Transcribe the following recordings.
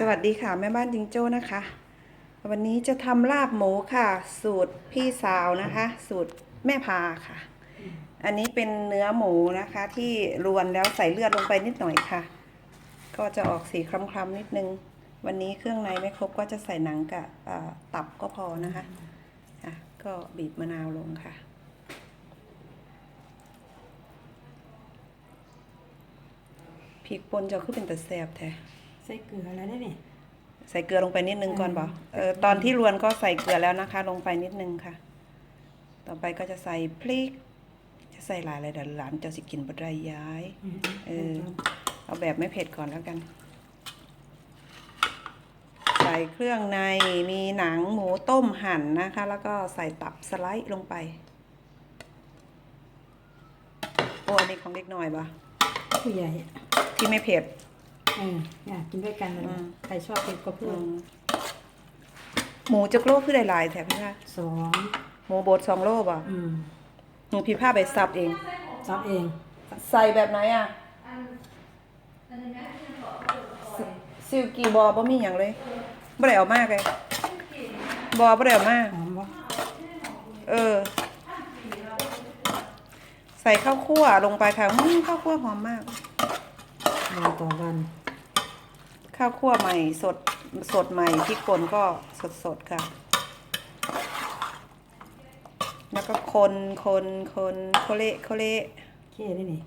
สวัสดีค่ะแม่บ้านจิงโจ้นะคะ วันนี้จะทำลาบหมูค่ะ สูตรพี่สาวนะคะ สูตรแม่พาค่ะ อันนี้เป็นเนื้อหมูนะคะ ที่รวนแล้วใส่เลือดลงไปนิดหน่อยค่ะ ก็จะออกสีคล้ำๆนิดนึง วันนี้เครื่องในไม่ครบก็จะใส่หนังกับตับก็พอนะคะอะก็บีบมะนาวลงค่ะพริกป่นจะขึ้นเป็นตะแซบแท้ ใส่เกลือแล้วได้เนี่ยใส่เกลือลงไปนิดนึงก่อนบ่อืมเออตอนที่รวนก็ใส่เกลือแล้วนะคะ ลงไปนิดนึงค่ะ ต่อไปก็จะใส่พริก จะใส่หลายอะไรเดี๋ยวหลานจะสิกินบดไรย้าย เออ เอาแบบไม่เผ็ดก่อนแล้วกัน ใส่เครื่องในมีหนังหมูต้มหั่นนะคะ แล้วก็ใส่ตับสไลด์ลงไป โอ้อันนี้ของเล็กน้อยปะผู้ใหญ่ที่ไม่เผ็ด เอออยากกินด้วยกันเลยอืม ใครชอบเผ็ดก็เพิ่อืมมหมูจะโลคือหลายๆแถบพี่ค่ะสองหมูบดสองโลป่ะอืมหนูพี่ผ้าไปซับเองซับเองใส่แบบไหนอะซิลกี่บอบ่มีอย่างเลยบ่ได้เอามากเลยบอบ่ได้เอามาก หอมบ่เออ ใส่ข้าวคั่วลงไปค่ะอืมข้าวคั่วหอมมาก วันต่อวัน ข้าวคั่วใหม่สดสดใหม่พริกป่นก็สดสดๆค่ะ แล้วก็คนคนคนโคเละโคเละเค้ได้นี่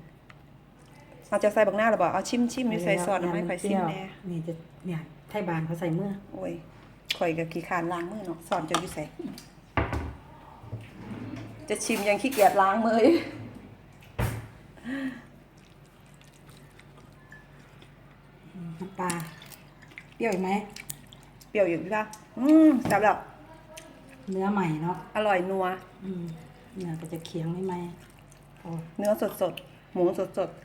เอาจะใส่บักหน้าหรือเปล่าเอาชิมชิมไม่ใส่ซอสเอาไหม่ค่อยชิมแน่นี่จะเนี่ยไทยบานเขาใส่เมื่อโอ้ยข่อยกับขี้คร้านล้างมือเนาะสอนจะอยู่ใส่จะชิมยังขี้เกียจล้างมือ น้ำปลาเปรี้ยวอีกไหมเปรี้ยวอยู่พี่ป่ะอืมจับแล้วเนื้อใหม่เนาะอร่อยนัว อืมเนื้อก็จะเคียงไม่ไหมโอ้เนื้อสดสดๆหมูสดสดๆ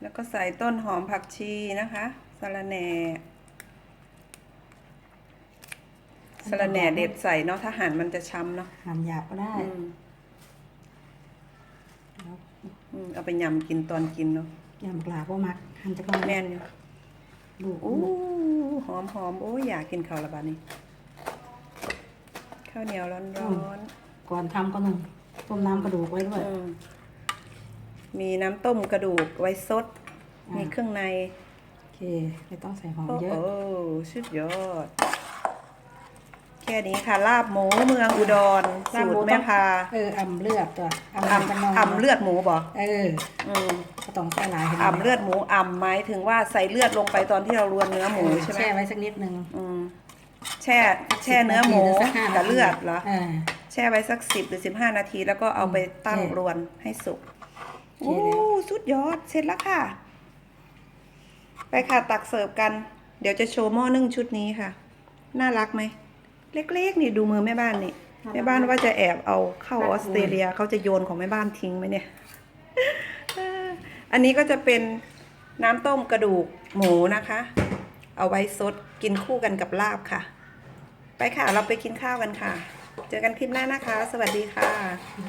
แล้วก็ใส่ต้นหอมผักชีนะคะสะระแหน่สะระแหน่เด็ดใส่เนาะถ้าหั่นมันจะช้ำเนาะหั่นหยาบก็ได้ อืมแล้ว อืมเอาไปยำกินตอนกินเนาะยำกลาบ่มักหั่นจะก่อนแม่นอยู่ลูกอู้หอมหอมโอ้ยอยากกินข้าวละบาดนี้ข้าวเหนียวร้อนร้อนก่อนทำก็นึ่งต้มน้ำกระดูกไว้ด้วยมีน้ำต้มกระดูกไว้ซดอ่ามีมีเครื่องในโอเคไม่ต้องใส่หอมโอ้เยโหอะสุดยอดแค่นี้ค่ะ ลาบหมูเมืองอุดรสูตรแม่พาเอออ่ำเลือดตัวอ่กันนองำอ่ำเลือดหมูบ่เอออืมก็ต้องใส่หลายห็นไหมอ่ำเลือดหมูอ่ำหมายถึงว่าใส่เลือดลงไปตอนที่เรารวนเนื้อหมูใช่ไหมแช่ไว้สักนิดนึงอืมแช่แช่เนื้อหมูสักากับเลือดเหรอเออแช่ไว้สักสิบหรือสิบห้านาที แล้วก็เอาไปตั้งโอเครวนให้สุกโอโอ้เคแล้วสุดยอดเสร็จแล้วค่ะ ไปค่ะตักเสิร์ฟกัน เดี๋ยวจะโชว์หม้อนึ่งชุดนี้ค่ะ น่ารักไหม เล็กๆ นี่ดูมือแม่บ้านนี่ แม่บ้านว่าจะแอบเอาเข้าออสเตรเลียเขาจะโยนของแม่บ้านทิ้งไหมเนี่ย อันนี้ก็จะเป็นน้ำต้มกระดูกหมูนะคะ เอาไว้ซดกินคู่กันกับลาบค่ะ ไปค่ะ เราไปกินข้าวกันค่ะ เจอกันคลิปหน้านะคะ สวัสดีค่ะ